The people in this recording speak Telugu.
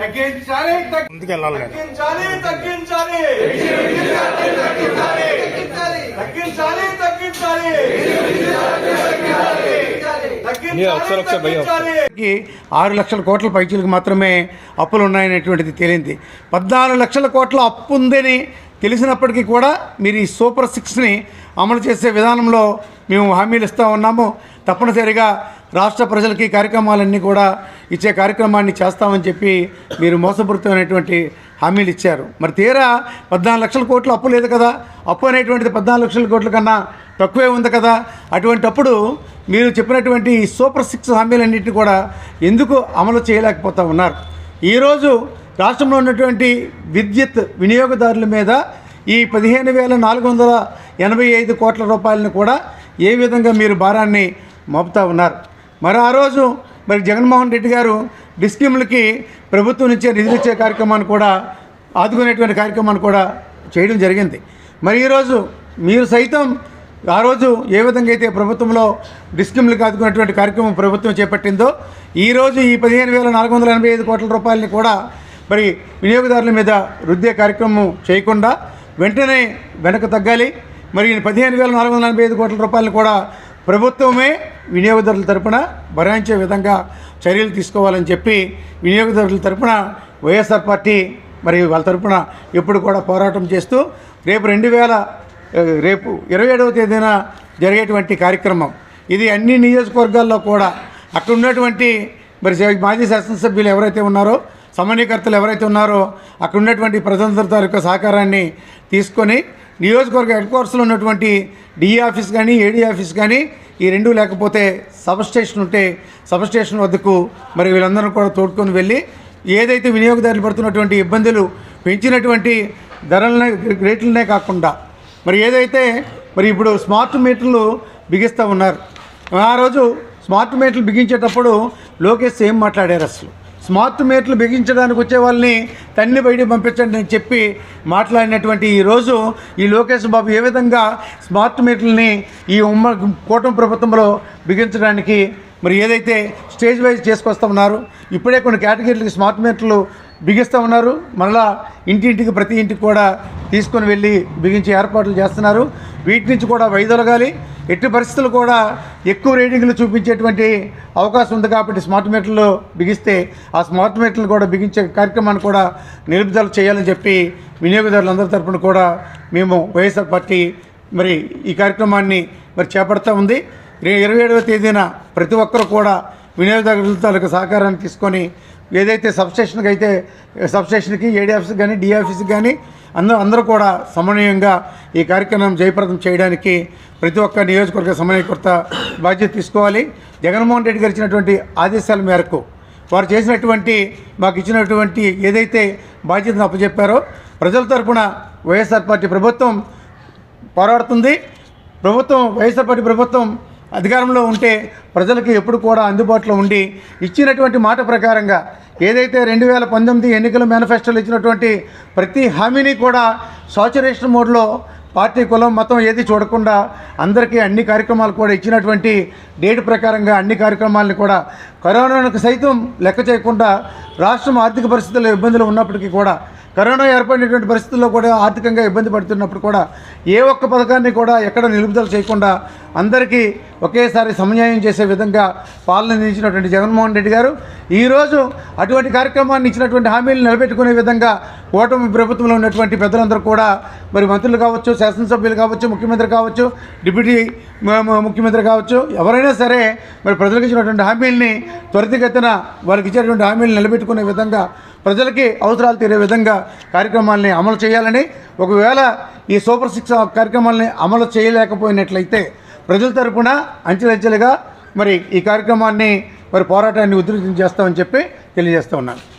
తగ్గించాలి తగ్గించాలి తగ్గించాలి. తగ్గించాలి ఆరు లక్షల కోట్ల పైచీలకు మాత్రమే అప్పులు ఉన్నాయనేటువంటిది తేలింది. పద్నాలుగు లక్షల కోట్ల అప్పు ఉందని తెలిసినప్పటికీ కూడా మీరు ఈ సూపర్ సిక్స్ని అమలు చేసే విధానంలో మేము హామీలు ఇస్తూ ఉన్నాము. తప్పనిసరిగా రాష్ట్ర ప్రజలకి కార్యక్రమాలన్నీ కూడా ఇచ్చే కార్యక్రమాన్ని చేస్తామని చెప్పి మీరు మోసపూరితమైనటువంటి హామీలు ఇచ్చారు. మరి తీరా పద్నాలుగు లక్షల కోట్లు అప్పు లేదు కదా? అప్పు అనేటువంటిది పద్నాలుగు లక్షల కోట్ల కన్నా తక్కువే ఉంది కదా? అటువంటప్పుడు మీరు చెప్పినటువంటి ఈ సూపర్ సిక్స్ హామీలన్నింటినీ కూడా ఎందుకు అమలు చేయలేకపోతా ఉన్నారు? ఈరోజు రాష్ట్రంలో ఉన్నటువంటి విద్యుత్ వినియోగదారుల మీద ఈ పదిహేను వేల నాలుగు వందల ఎనభై ఐదు కోట్ల రూపాయలను కూడా ఏ విధంగా మీరు భారాన్ని మోపుతా ఉన్నారు? మరి ఆ రోజు మరి జగన్మోహన్ రెడ్డి గారు డిస్కిమ్లకి ప్రభుత్వం నుంచే నిధులు ఇచ్చే కార్యక్రమాన్ని కూడా ఆదుకునేటువంటి కార్యక్రమాన్ని కూడా చేయడం జరిగింది. మరి ఈరోజు మీరు సైతం ఆ రోజు ఏ విధంగా అయితే ప్రభుత్వంలో డిస్కిమ్లకు ఆదుకున్నటువంటి కార్యక్రమం ప్రభుత్వం చేపట్టిందో ఈరోజు ఈ పదిహేను వేల నాలుగు వందల ఎనభై ఐదు కోట్ల రూపాయలని కూడా మరి వినియోగదారుల మీద రుద్దే కార్యక్రమం చేయకుండా వెంటనే వెనక తగ్గాలి. మరి పదిహేను వేల నాలుగు వందల ఎనభై ఐదు కోట్ల రూపాయలను కూడా ప్రభుత్వమే వినియోగదారుల తరపున భరాయించే విధంగా చర్యలు తీసుకోవాలని చెప్పి వినియోగదారుల తరపున వైఎస్ఆర్ పార్టీ మరి వాళ్ళ తరపున ఎప్పుడు కూడా పోరాటం చేస్తూ రేపు రెండు వేల రేపు ఇరవై ఏడవ తేదీన జరిగేటువంటి కార్యక్రమం. ఇది అన్ని నియోజకవర్గాల్లో కూడా అక్కడ ఉన్నటువంటి మరి మాజీ శాసనసభ్యులు ఎవరైతే ఉన్నారో సమన్వయకర్తలు ఎవరైతే ఉన్నారో అక్కడ ఉన్నటువంటి ప్రజలందరి యొక్క సహకారాన్ని తీసుకొని నియోజకవర్గ హెడ్ క్వార్టర్స్లో ఉన్నటువంటి డిఈ ఆఫీస్ కానీ ఏడీ ఆఫీస్ కానీ ఈ రెండు లేకపోతే సబ్ స్టేషన్ ఉంటే సబ్ స్టేషన్ వద్దకు మరి వీళ్ళందరూ కూడా తోడుకొని వెళ్ళి ఏదైతే వినియోగదారులు పడుతున్నటువంటి ఇబ్బందులు పెంచినటువంటి ధరలనే రేట్లనే కాకుండా మరి ఏదైతే మరి ఇప్పుడు స్మార్ట్ మీటర్లు బిగిస్తూ ఉన్నారు. ఆ రోజు స్మార్ట్ మీటర్లు బిగించేటప్పుడు లోకేష్ ఏం మాట్లాడారు అసలు? స్మార్ట్ మీటర్లు బిగించడానికి వచ్చే వాళ్ళని తన్ని బయటికి పంపించండి అని చెప్పి మాట్లాడినటువంటి ఈ రోజు ఈ లోకేష్ బాబు ఏ విధంగా స్మార్ట్ మీటర్లని ఈ ఉమ్మ కూటమి ప్రభుత్వంలో బిగించడానికి మరి ఏదైతే స్టేజ్ వైజ్ చేసుకొస్తా ఉన్నారు ఇప్పుడే కొన్ని కేటగిరీలకి స్మార్ట్ మీటర్లు బిగిస్తూ ఉన్నారు. మరలా ఇంటింటికి ప్రతి ఇంటికి కూడా తీసుకొని వెళ్ళి బిగించే ఏర్పాట్లు చేస్తున్నారు. వీటి నుంచి కూడా వైదొలగాలి. ఎట్టి పరిస్థితులు కూడా ఎక్కువ రేటింగ్లు చూపించేటువంటి అవకాశం ఉంది కాబట్టి స్మార్ట్ మీటర్లు బిగిస్తే ఆ స్మార్ట్ మీటర్లు కూడా బిగించే కార్యక్రమాన్ని కూడా నిలుపుదల చేయాలని చెప్పి వినియోగదారులందరి తరపున కూడా మేము వైఎస్ఆర్ పార్టీ మరి ఈ కార్యక్రమాన్ని మరి చేపడతా ఉంది. ఇరవై ఏడవ తేదీన ప్రతి ఒక్కరు కూడా వినియోగదారుల తాలూకు సహకారాన్ని తీసుకొని ఏదైతే సబ్స్టేషన్కి అయితే సబ్స్టేషన్కి ఏడీ ఆఫీస్కి కానీ డి ఆఫీస్కి కానీ అందరూ అందరూ కూడా సమన్వయంగా ఈ కార్యక్రమం జయప్రదం చేయడానికి ప్రతి ఒక్క నియోజకవర్గ సమన్వయకర్త బాధ్యత తీసుకోవాలి. జగన్మోహన్ రెడ్డి గారు ఇచ్చినటువంటి ఆదేశాల మేరకు వారు చేసినటువంటి మాకు ఇచ్చినటువంటి ఏదైతే బాధ్యతను అప్పచెప్పారో ప్రజల తరపున వైఎస్ఆర్ పార్టీ ప్రభుత్వం పోరాడుతుంది. ప్రభుత్వం వైఎస్ఆర్ పార్టీ ప్రభుత్వం అధికారంలో ఉంటే ప్రజలకు ఎప్పుడు కూడా అందుబాటులో ఉండి ఇచ్చినటువంటి మాట ప్రకారంగా ఏదైతే రెండు వేల పంతొమ్మిది ఎన్నికల మేనిఫెస్టోలో ఇచ్చినటువంటి ప్రతి హామీని కూడా సాచురేషన్ మోడ్లో పార్టీ కులం మతం ఏది చూడకుండా అందరికీ అన్ని కార్యక్రమాలు కూడా ఇచ్చినటువంటి డేట్ ప్రకారంగా అన్ని కార్యక్రమాలను కూడా కరోనాకు సైతం లెక్క చేయకుండా రాష్ట్రం ఆర్థిక పరిస్థితుల్లో ఇబ్బందులు ఉన్నప్పటికీ కూడా కరోనా ఏర్పడినటువంటి పరిస్థితుల్లో కూడా ఆర్థికంగా ఇబ్బంది పడుతున్నప్పుడు కూడా ఏ ఒక్క పథకాన్ని కూడా ఎక్కడ నిలుపుదల చేయకుండా అందరికీ ఒకేసారి సమన్యాయం చేసే విధంగా పాలన అందించినటువంటి జగన్మోహన్ రెడ్డి గారు ఈరోజు అటువంటి కార్యక్రమాన్ని ఇచ్చినటువంటి హామీలు నిలబెట్టుకునే విధంగా కూటమి ప్రభుత్వంలో ఉన్నటువంటి పెద్దలందరూ కూడా మరి మంత్రులు కావచ్చు శాసనసభ్యులు కావచ్చు ముఖ్యమంత్రి కావచ్చు డిప్యూటీ ముఖ్యమంత్రి కావచ్చు ఎవరైనా సరే మరి ప్రజలకు ఇచ్చినటువంటి హామీల్ని త్వరితగతిన వారికి ఇచ్చేటువంటి హామీలు నిలబెట్టుకునే విధంగా ప్రజలకి అవసరాలు తీరే విధంగా కార్యక్రమాల్ని అమలు చేయాలని ఒకవేళ ఈ సూపర్ సిక్స్ కార్యక్రమాల్ని అమలు చేయలేకపోయినట్లయితే ప్రజల తరపున అంచెలంచెలుగా మరి ఈ కార్యక్రమాన్ని మరి పోరాటాన్ని ఉధృతం చేస్తామని చెప్పి తెలియజేస్తూ ఉన్నాను.